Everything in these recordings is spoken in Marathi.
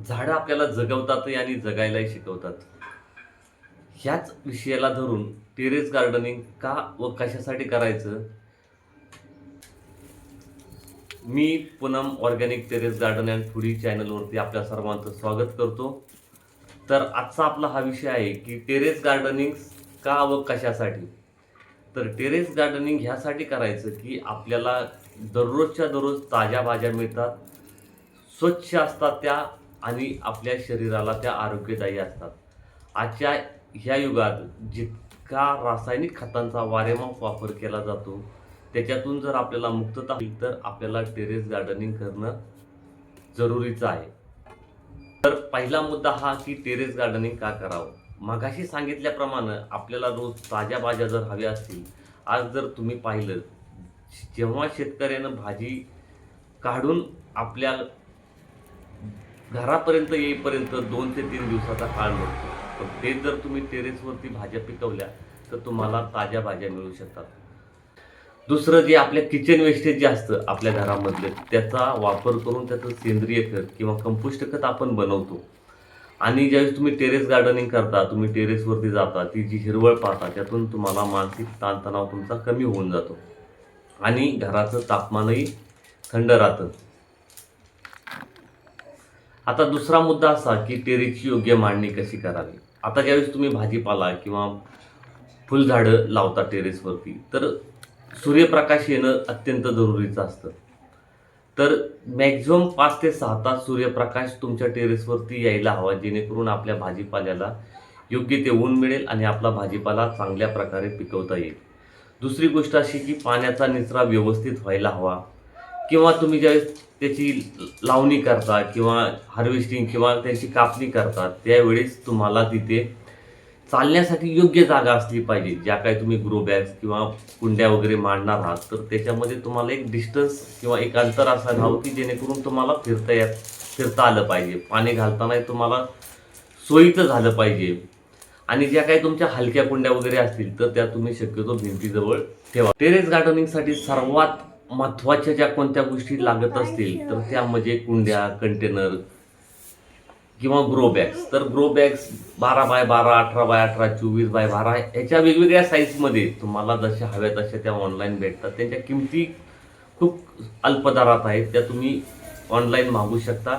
झाडं आपल्याला जगवतातही आणि जगायलाही शिकवतात. ह्याच विषयाला धरून टेरेस गार्डनिंग का व कशासाठी करायचं? मी Poonam organic terrace garden and foodie चॅनलवरती आपल्या सर्वांचं स्वागत करतो. तर आजचा आपला हा विषय आहे की टेरेस गार्डनिंग का व कशासाठी? तर टेरेस गार्डनिंग ह्यासाठी करायचं की आपल्याला दररोजच्या दररोज ताज्या भाज्या मिळतात स्वच्छ असतात त्या आणि आपल्या शरीराला त्या आरोग्यदायी असतात. आजच्या ह्या युगात जितका रासायनिक खतांचा वारेमाप वापर केला जातो त्याच्यातून जर आपल्याला मुक्तता होईल तर आपल्याला टेरेस गार्डनिंग करणं जरुरीचं आहे. तर पहिला मुद्दा हा की टेरेस गार्डनिंग का करावं? मगाशी सांगितल्याप्रमाणे आपल्याला रोज ताज्या भाज्या जर हव्या असतील आज जर तुम्ही पाहिलं जेव्हा शेतकऱ्यानं भाजी काढून आपल्या घरापर्यंत येईपर्यंत दोन ते तीन दिवसाचा काळ लागतो पण ते जर तुम्ही टेरेसवरती भाज्या पिकवल्या तर तुम्हाला ताज्या भाज्या मिळू शकतात. दुसरं जे आपल्या किचन वेस्टेज जे असतं आपल्या घरामधले त्याचा वापर करून त्याचं सेंद्रिय खत किंवा कंपोस्ट खत आपण बनवतो. आणि ज्यावेळेस तुम्ही टेरेस गार्डनिंग करता तुम्ही टेरेसवरती जाता ती जी हिरवळ पाहता त्यातून तुम्हाला मानसिक ताणतणाव तुमचा कमी होऊन जातो. आणि घराचं तापमानही थंड राहतं. आता दुसरा मुद्दा असा की टेरेसची योग्य मांडणी कशी करावी? आता ज्यावेळेस तुम्ही भाजीपाला किंवा फुलझाडं लावता टेरेसवरती तर सूर्यप्रकाश येणं अत्यंत जरुरीचं असतं. तर मॅक्झिमम पाच ते सहा तास सूर्यप्रकाश तुमच्या टेरेसवरती यायला हवा जेणेकरून आपल्या भाजीपाल्याला योग्य ते ऊन मिळेल आणि आपला भाजीपाला चांगल्या प्रकारे पिकवता येईल. दुसरी गोष्ट अशी की पाण्याचा निचरा व्यवस्थित व्हायला हवा. किंवा तुम्ही ज्यावेळेस त्याची लावणी करता किंवा हार्वेस्टिंग किंवा त्याची कापणी करता त्यावेळेस तुम्हाला तिथे चालण्यासाठी योग्य जागा असली पाहिजे. ज्या काही तुम्ही ग्रो बॅग्स किंवा कुंड्या वगैरे मांडणार आहात तर त्याच्यामध्ये तुम्हाला एक डिस्टन्स किंवा एक अंतर असायला हवं की जेणेकरून तुम्हाला फिरता येत फिरता आलं पाहिजे. पाणी घालताना तुम्हाला सोयीचं झालं पाहिजे. आणि ज्या काही तुमच्या हलक्या कुंड्या वगैरे असतील तर त्या तुम्ही शक्यतो भिंतीजवळ ठेवा. टेरेस गार्डनिंगसाठी सर्वात महत्त्वाच्या ज्या कोणत्या गोष्टी लागत असतील तर त्यामध्ये कुंड्या कंटेनर किंवा ग्रो बॅग्स तर ग्रो बॅग्स बारा बाय बारा अठरा बाय अठरा चोवीस बाय बारा ह्याच्या वेगवेगळ्या साईजमध्ये तुम्हाला जशा हव्या तशा त्या ऑनलाईन भेटतात. त्यांच्या किमती खूप अल्प दरात आहेत त्या तुम्ही ऑनलाईन मागू शकता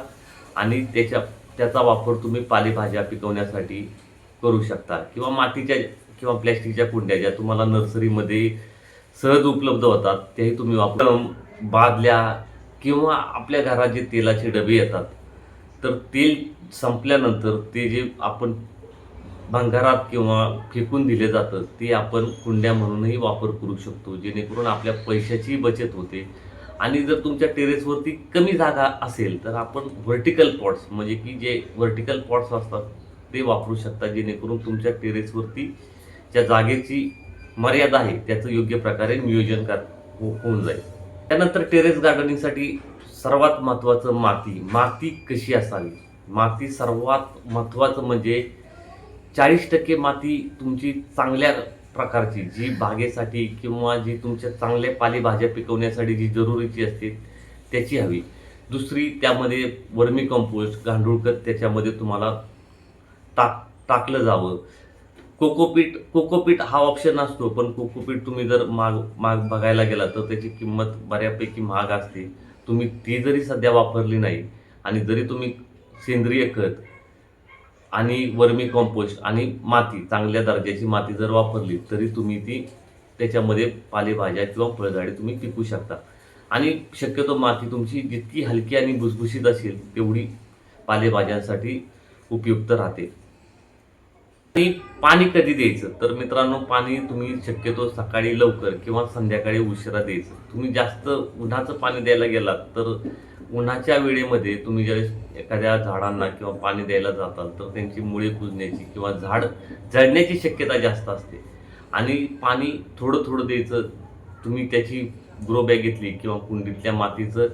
आणि त्याच्या त्याचा वापर तुम्ही पालेभाज्या पिकवण्यासाठी करू शकता. किंवा मातीच्या किंवा प्लॅस्टिकच्या कुंड्या ज्या तुम्हाला नर्सरीमध्ये सहज उपलब्ध होतात तेही तुम्ही वापर बादल्या किंवा आपल्या घरात जे तेलाचे डबे येतात तर तेल संपल्यानंतर ते जे आपण भंगारात किंवा फेकून दिले जातं ते आपण कुंड्या म्हणूनही वापर करू शकतो जेणेकरून आपल्या पैशाची बचत होते. आणि जर तुमच्या टेरेसवरती कमी जागा असेल तर आपण व्हर्टिकल पॉट्स म्हणजे की जे व्हर्टिकल पॉट्स असतात ते वापरू शकता जेणेकरून तुमच्या टेरेसवरती ज्या जागेची मर्यादा आहे त्याचं योग्य प्रकारे नियोजन कर हो, होऊन जाईल. त्यानंतर टेरेस गार्डनिंगसाठी सर्वात महत्त्वाचं माती. माती कशी असावी? माती सर्वात महत्त्वाचं म्हणजे चाळीस टक्के माती तुमची चांगल्या प्रकारची जी बागेसाठी किंवा जी तुमच्या चांगल्या पालेभाज्या पिकवण्यासाठी जी जरुरीची असते त्याची हवी. दुसरी त्यामध्ये वर्मी कंपोस्ट गांडूळखत त्याच्यामध्ये तुम्हाला टाक टाकलं जावं. कोकोपीट कोकोपीट हा ऑप्शन असतो पण कोकोपीट तुम्ही जर माग माग बघायला गेला तर त्याची किंमत बऱ्यापैकी महाग असते. तुम्ही ती जरी सध्या वापरली नाही आणि जरी तुम्ही सेंद्रिय खत आणि वर्मी कॉम्पोस्ट आणि माती चांगल्या दर्जाची माती जर वापरली तरी तुम्ही ती त्याच्यामध्ये पालेभाज्या किंवा फळझाडे तुम्ही पिकू शकता. आणि शक्यतो माती तुमची जितकी हलकी आणि भुसभुशीत असेल तेवढी पालेभाज्यांसाठी उपयुक्त राहते. पाणी कधी द्यायचं? तर मित्रांनो पाणी तुम्ही शक्यतो सकाळी लवकर किंवा संध्याकाळी उशिरा द्यायचं. तुम्ही जास्त उन्हाचं पाणी द्यायला गेलात तर उन्हाच्या वेळेमध्ये तुम्ही ज्यावेळेस एखाद्या झाडांना किंवा पाणी द्यायला जाताल तर त्यांची मुळे कुजण्याची किंवा झाड जळण्याची शक्यता जास्त असते. आणि पाणी थोडं थोडं द्यायचं तुम्ही त्याची ग्रो बॅग घेतली किंवा कुंडीतल्या मातीचं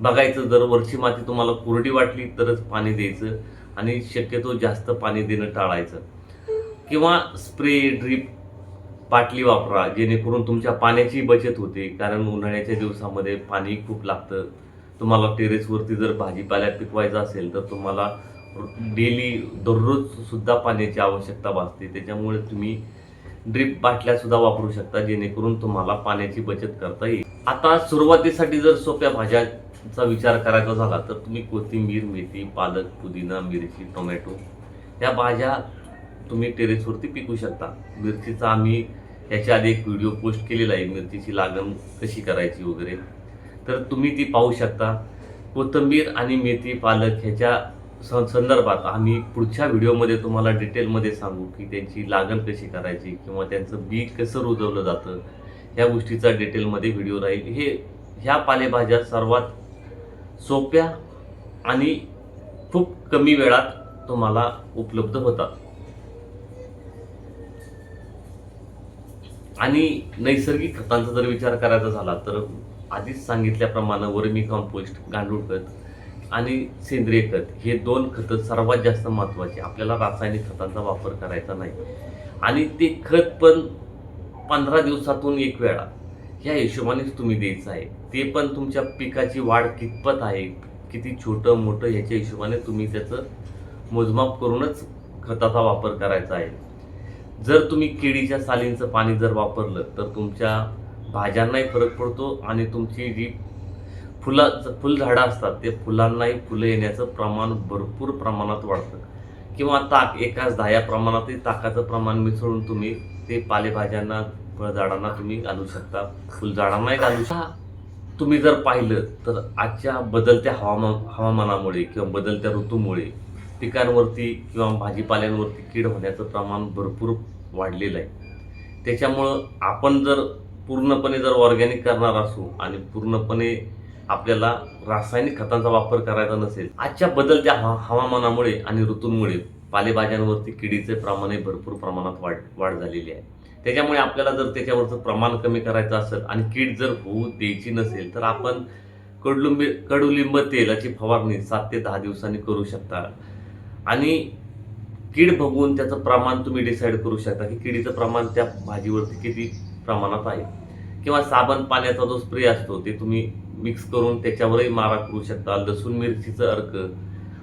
बघायचं जर वरची माती तुम्हाला कोरडी वाटली तरच पाणी द्यायचं आणि शक्यतो जास्त पाणी देणं टाळायचं. किंवा स्प्रे ड्रीप बाटली वापरा जेणेकरून तुमच्या पाण्याची बचत होते. कारण उन्हाळ्याच्या दिवसामध्ये पाणी खूप लागतं. तुम्हाला टेरेसवरती जर भाजीपाला पिकवायचा असेल तर तुम्हाला डेली दररोज सुद्धा पाण्याची आवश्यकता भासते. त्याच्यामुळे तुम्ही ड्रीप बाटल्यासुद्धा वापरू शकता जेणेकरून तुम्हाला पाण्याची बचत करता येईल. आता सुरुवातीसाठी जर सोप्या भाज्यांचा विचार करायचा झाला तर तुम्ही कोथिंबीर मेथी पालक पुदिना मिरची टोमॅटो या भाज्या तुम्ही टेरेसवरती पिकू शकता. मिरचीचा आम्ही याच्या आधी एक व्हिडिओ पोस्ट केलेला आहे मिरचीची लागण कशी करायची वगैरे. तर तुम्ही ती पाहू शकता. कोथिंबीर आणि मेथी पालक ह्याच्या सं- संदर्भात आम्ही पुढच्या व्हिडिओमध्ये तुम्हाला डिटेलमध्ये सांगू की त्यांची लागण कशी करायची किंवा त्यांचं बी कसं रुजवलं जातं. ह्या गोष्टीचा डिटेलमध्ये व्हिडिओ राहील. हे ह्या पालेभाज्या सर्वात सोप्या आणि खूप कमी वेळात तुम्हाला उपलब्ध होतात. आणि नैसर्गिक खतांचा जर विचार करायचा झाला तर आधीच सांगितल्याप्रमाणे वर्मी कंपोस्ट गांडूळ खत आणि सेंद्रिय खत हे दोन खतं सर्वात जास्त महत्त्वाचे. आपल्याला रासायनिक खतांचा वापर करायचा नाही. आणि ते खत पण पंधरा दिवसातून एक वेळा. ह्या हिशोबानेच तुम्ही द्यायचं आहे. ते पण तुमच्या पिकाची वाढ कितपत आहे किती छोटं मोठं ह्याच्या हिशोबाने तुम्ही त्याचं मोजमाप करूनच खताचा वापर करायचा आहे. जर तुम्ही केळीच्या सालींचं पाणी जर वापरलं तर तुमच्या भाज्यांनाही फरक पडतो आणि तुमची जी फुला फुलझाडं असतात ते फुलांनाही फुलं येण्याचं प्रमाण भरपूर प्रमाणात वाढतं. किंवा ताक एकाच दहा प्रमाणातही ताकाचं प्रमाण मिसळून तुम्ही ते पालेभाज्यांना फळझाडांना तुम्ही घालू शकता फुलझाडांनाही घालू शकता. तुम्ही जर पाहिलं तर आजच्या बदलत्या हवामान हवामानामुळे किंवा बदलत्या ऋतूमुळे पिकांवरती किंवा भाजीपाल्यांवरती कीड होण्याचं प्रमाण भरपूर वाढलेलं आहे. त्याच्यामुळं आपण जर पूर्णपणे जर ऑर्गॅनिक करणार असू आणि पूर्णपणे आपल्याला रासायनिक खतांचा वापर करायचा नसेल आजच्या बदलत्या हवा हवामानामुळे आणि ऋतूंमुळे पालेभाज्यांवरती किडीचे प्रमाण हे भरपूर प्रमाणात वाढ वाढ झालेली आहे. त्याच्यामुळे आपल्याला जर त्याच्यावरचं प्रमाण कमी करायचं असेल आणि कीड जर होऊ द्यायची नसेल तर आपण कडुलिंब कडुलिंब तेलाची फवारणी सात ते दहा दिवसांनी करू शकता. आणि कीड बघून त्याचं प्रमाण तुम्ही डिसाईड करू शकता की किडीचं प्रमाण त्या भाजीवरती किती प्रमाणात आहे. किंवा साबण पाण्याचा जो स्प्रे असतो ते तुम्ही मिक्स करून त्याच्यावरही मारा करू शकता. लसूण मिरचीचं अर्क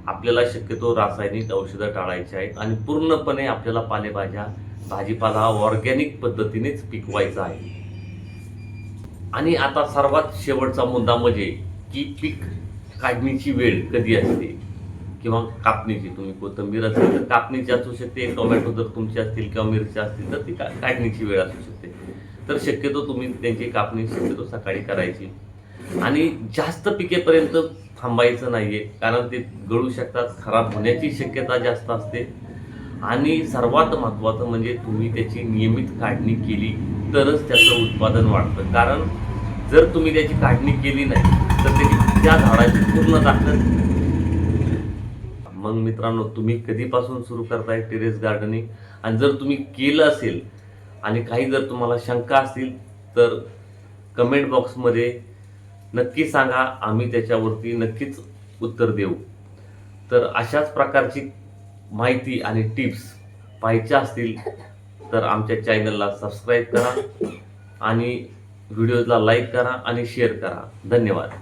आपल्याला शक्यतो रासायनिक औषधं टाळायची आहेत आणि पूर्णपणे आपल्याला पालेभाज्या भाजीपाला ऑर्गॅनिक पद्धतीनेच पिकवायचा आहे. आणि आता सर्वात शेवटचा मुद्दा म्हणजे की पीक काढणीची वेळ कधी असते? किंवा कापणीची तुम्ही कोथिंबीर असेल तर कापणीची असू शकते टोमॅटो जर तुमची असतील किंवा मिरच्या असतील तर ती का काढणीची वेळ असू शकते. तर शक्यतो तुम्ही त्यांची कापणी शक्यतो सकाळी करायची. आणि जास्त पिकेपर्यंत थांबायचं नाही आहे कारण ते गळू शकतात खराब होण्याची शक्यता जास्त असते. आणि सर्वात महत्त्वाचं म्हणजे तुम्ही त्याची नियमित काढणी केली तरच त्याचं उत्पादन वाढतं. कारण जर तुम्ही त्याची काढणी केली नाही तर त्याची त्या झाडाची पूर्ण ताकद मग मित्रांनो तुम्ही कधीपासून सुरू करताय टेरेस गार्डनिंग? आणि जर तुम्ही केलं असेल आणि काही जर तुम्हाला शंका असतील तर कमेंट बॉक्समध्ये नक्की सांगा. आम्ही त्याच्यावरती नक्कीच उत्तर देऊ. तर अशाच प्रकारची माहिती आणि टिप्स पाहायच्या असतील तर आमच्या चॅनलला सबस्क्राईब करा आणि व्हिडिओला लाईक करा आणि शेअर करा. धन्यवाद.